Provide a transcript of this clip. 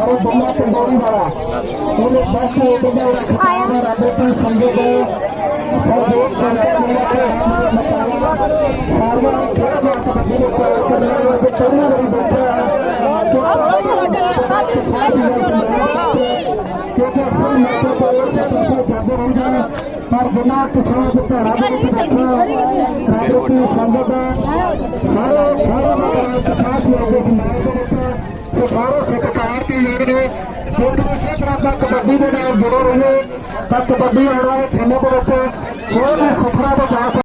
भरत बल्ला पंडोरी वाला उन्हें दस मीटर में खिलाड़ी राजस्थान संघ को सहयोग करते हुए सार्वजनिक खेल में कबड्डी के करने वाले चौदह बड़ी बैठे हैं क्योंकि अक्सर मौके पर जाते रहते हैं पर बिना पिछड़ा भरा बैठे राजस्थान संघ का सारे सारे पचास लोगों की नायकों को सारे से ਕੀਤੀ ਜਾ ਰਹੀ ਹੈ ਜੇਕਰ ਇਸੇ ਤਰ੍ਹਾਂ ਕਬੱਡੀ ਦੇ ਨਾਲ ਜੁੜੇ ਰਹੇ ਤਾਂ ਕਬੱਡੀ ਆਉਣਾ ਹੈ ਦੇ ਵਿੱਚ ਹੋਰ ਵੀ